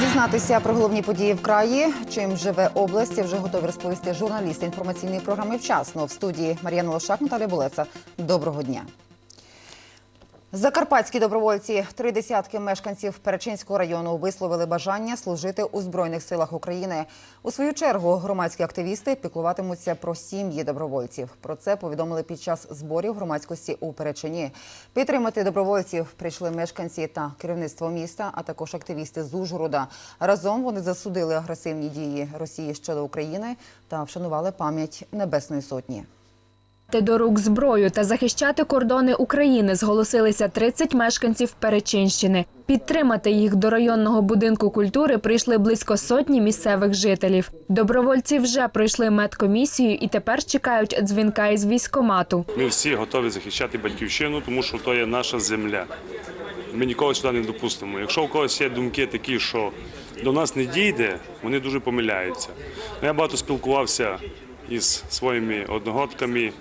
Дізнатися про головні події в краї. Чим живе область, вже готові розповісти журналісти інформаційної програми вчасно в студії Мар'яна Лошак, Наталя Булеца. Доброго дня. Закарпатські добровольці, три десятки мешканців Перечинського району висловили бажання служити у збройних силах України. У свою чергу громадські активісти піклуватимуться про сім'ї добровольців. Про це повідомили під час зборів громадськості у Перечині. Підтримати добровольців прийшли мешканці та керівництво міста, а також активісти з Ужгорода. Разом вони засудили агресивні дії Росії щодо України та вшанували пам'ять Небесної Сотні. Взяти до рук зброю та захищати кордони України зголосилися 30 мешканців Перечинщини. Підтримати їх до районного будинку культури прийшли близько сотні місцевих жителів. Добровольці вже пройшли медкомісію і тепер чекають дзвінка із військомату. Ми всі готові захищати батьківщину, тому що то є наша земля. Ми ніколи сюди не допустимо. Якщо у когось є думки такі, що до нас не дійде, вони дуже помиляються. Ну, Я багато спілкувався із своїми одногодками,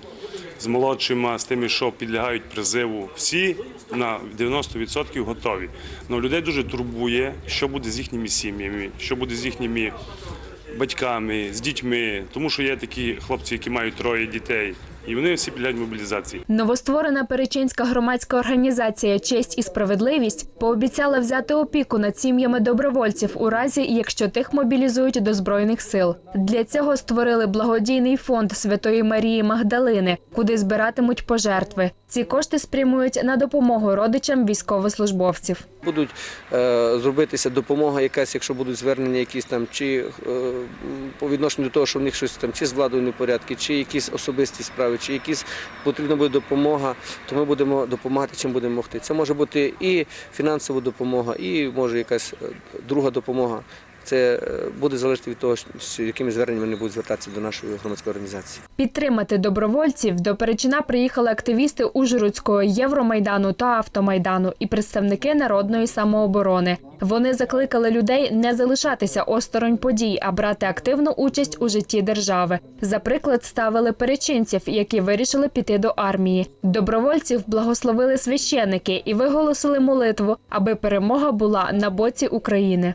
з молодшими, з тими, що підлягають призиву. Всі на 90% готові. Але людей дуже турбує, що буде з їхніми сім'ями, що буде з їхніми батьками, з дітьми, тому що є такі хлопці, які мають троє дітей, і вони всі підлягають мобілізації. Новостворена Перечинська громадська організація Честь і справедливість пообіцяла взяти опіку над сім'ями добровольців у разі, якщо тих мобілізують до збройних сил. Для цього створили благодійний фонд Святої Марії Магдалини, куди збиратимуть пожертви. Ці кошти спрямують на допомогу родичам військовослужбовців. Будуть е, зробитися допомога якась, якщо будуть звернення якісь там, чи е, по відношенню до того, що в них щось там, чи з владою непорядки, чи якісь особисті справи, чи якісь потрібна буде допомога, то ми будемо допомагати, чим будемо могти. Це може бути і фінансова допомога, і може якась е, друга допомога. Це е, буде залежати від того, з якими зверненнями вони будуть звертатися до нашої громадської організації. Підтримати добровольців до Перечина приїхали активісти Ужгородського Євромайдану та Автомайдану і представники народної самооборони. Вони закликали людей не залишатися осторонь подій, а брати активну участь у житті держави. За приклад ставили перечинців, які вирішили піти до армії. Добровольців благословили священики і виголосили молитву, аби перемога була на боці України.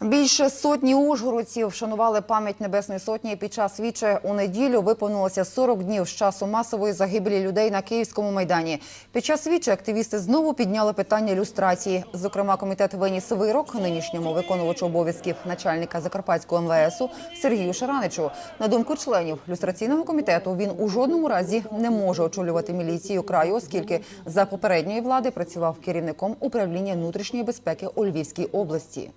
Більше сотні ужгородців вшанували пам'ять Небесної Сотні під час віче у неділю. Виповнилося 40 днів з часу масової загибелі людей на Київському майдані. Під час віче активісти знову підняли питання люстрації. Зокрема, комітет виніс вирок нинішньому виконувачу обов'язків начальника Закарпатського МВСу Сергію Шараничу. На думку членів люстраційного комітету, він у жодному разі не може очолювати міліцію краю, оскільки за попередньої влади працював керівником управління внутрішньої безпеки у Львівській області.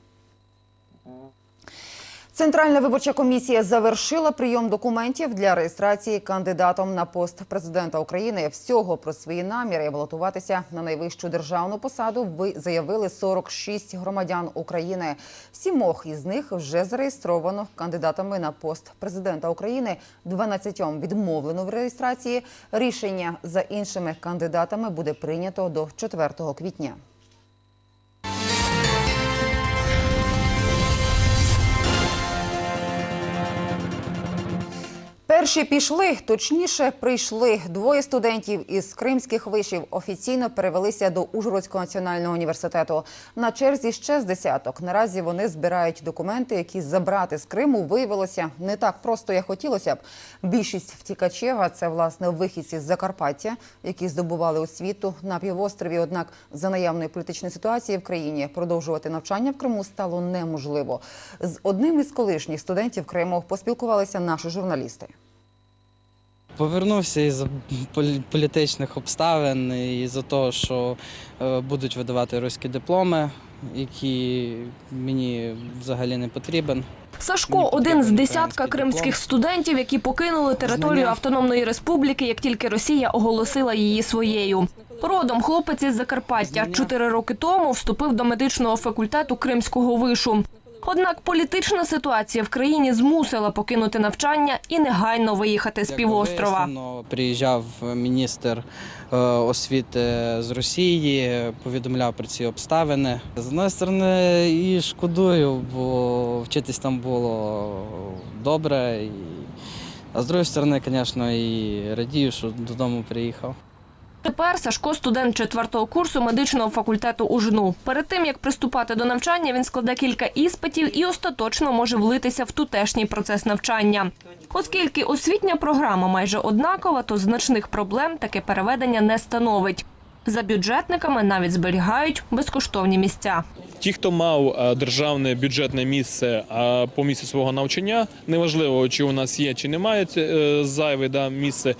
Центральна виборча комісія завершила прийом документів для реєстрації кандидатом на пост президента України. Всього про свої наміри балотуватися на найвищу державну посаду ви заявили 46 громадян України. Сімох із них вже зареєстровано кандидатами на пост президента України. 12 відмовлено в реєстрації. Рішення за іншими кандидатами буде прийнято до 4 квітня. Перші пішли, точніше прийшли. Двоє студентів із кримських вишів офіційно перевелися до Ужгородського національного університету. На черзі ще з десяток. Наразі вони збирають документи, які забрати з Криму виявилося не так просто, як хотілося б. Більшість втікачів, а це власне вихідці з Закарпаття, які здобували освіту на півострові. Однак за наявної політичної ситуації в країні продовжувати навчання в Криму стало неможливо. З одним із колишніх студентів Криму поспілкувалися наші журналісти. Повернувся із полі- політичних обставин і за того, що е, будуть видавати руські дипломи, які мені взагалі не потрібен. Сашко один з десятка кримських студентів, які покинули територію Автономної Республіки, як тільки Росія оголосила її своєю. Родом хлопець із Закарпаття чотири роки тому вступив до медичного факультету Кримського вишу. Однак політична ситуація в країні змусила покинути навчання і негайно виїхати з півострова. вияснено, приїжджав міністр е, освіти з Росії, повідомляв про ці обставини. З однієї сторони, і шкодую, бо вчитись там було добре. А з іншої сторони, звісно, і радію, що додому приїхав. Тепер Сашко студент четвертого курсу медичного факультету УЖНУ. Перед тим як приступати до навчання, він складе кілька іспитів і остаточно може влитися в тутешній процес навчання. Оскільки освітня програма майже однакова, то значних проблем таке переведення не становить. За бюджетниками навіть зберігають безкоштовні місця. Ті, хто мав е, державне бюджетне місце е, по місці свого навчання, неважливо, чи у нас є, чи немає е, зайве да, місце,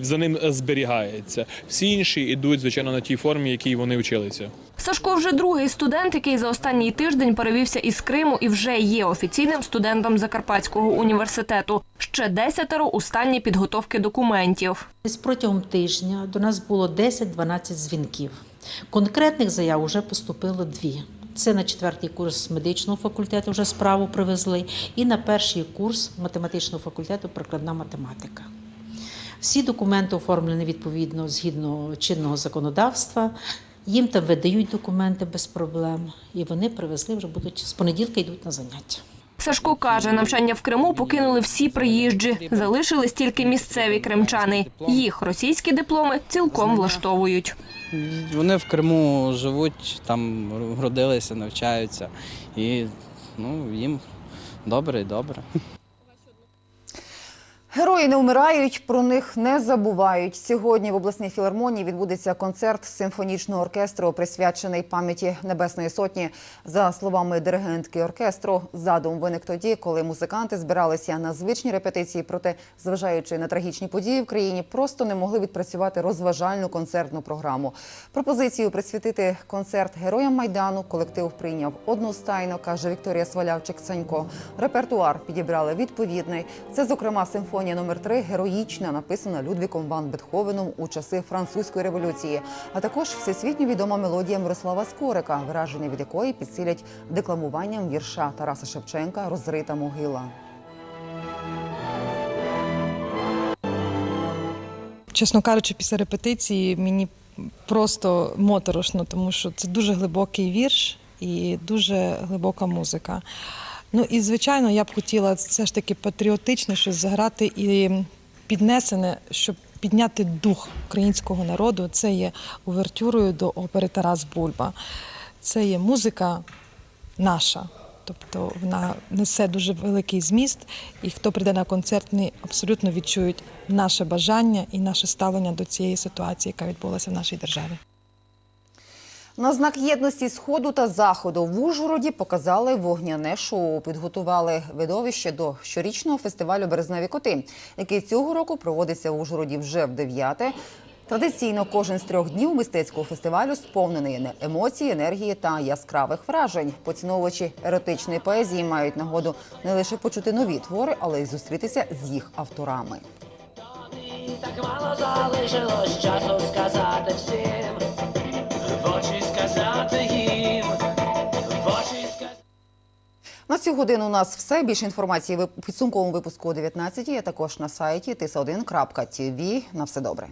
за ним зберігається. Всі інші йдуть, звичайно, на тій формі, якій вони вчилися. Сашко вже другий студент, який за останній тиждень перевівся із Криму і вже є офіційним студентом Закарпатського університету. Ще десятеро у підготовки документів. Протягом тижня до нас було 10-12 дзвінків. Конкретних заяв вже поступило дві. Це на четвертий курс медичного факультету вже справу привезли, і на перший курс математичного факультету прикладна математика. Всі документи оформлені відповідно згідно чинного законодавства. Їм там видають документи без проблем, і вони привезли вже будуть з понеділка йдуть на заняття. Сашко каже, навчання в Криму покинули всі приїжджі, залишились тільки місцеві кримчани. Їх російські дипломи цілком влаштовують. Вони в Криму живуть, там родилися, навчаються. І ну, їм добре і добре. Герої не вмирають, про них не забувають. Сьогодні в обласній філармонії відбудеться концерт симфонічного оркестру, присвячений пам'яті Небесної Сотні. За словами диригентки оркестру, задум виник тоді, коли музиканти збиралися на звичні репетиції, проте, зважаючи на трагічні події в країні, просто не могли відпрацювати розважальну концертну програму. Пропозицію присвятити концерт героям майдану колектив прийняв одностайно, каже Вікторія Свалявчик-Санько. Репертуар підібрали відповідний. Це, зокрема, симфонія номер 3 героїчна, написана Людвіком ван Бетховеном у часи французької революції, а також всесвітньо відома мелодія Мирослава Скорика, враження від якої підсилять декламуванням вірша Тараса Шевченка Розрита могила. чесно кажучи, після репетиції мені просто моторошно, тому що це дуже глибокий вірш і дуже глибока музика. Ну і звичайно, я б хотіла все ж таки патріотично щось заграти і піднесене, щоб підняти дух українського народу. Це є увертюрою до опери Тарас Бульба. Це є музика наша. Тобто вона несе дуже великий зміст, і хто прийде на концерт, вони абсолютно відчують наше бажання і наше ставлення до цієї ситуації, яка відбулася в нашій державі. На знак єдності сходу та заходу в Ужгороді показали вогняне шоу. Підготували видовище до щорічного фестивалю Березневі коти, який цього року проводиться в Ужгороді вже в дев'яте. Традиційно кожен з трьох днів мистецького фестивалю сповнений емоцій, енергії та яскравих вражень. Поціновувачі еротичної поезії мають нагоду не лише почути нові твори, але й зустрітися з їх авторами. Так мало залишилось часу сказати всім, На цю годину у нас все. Більше інформації в підсумковому випуску о 19 а також на сайті tisa1.tv. На все добре.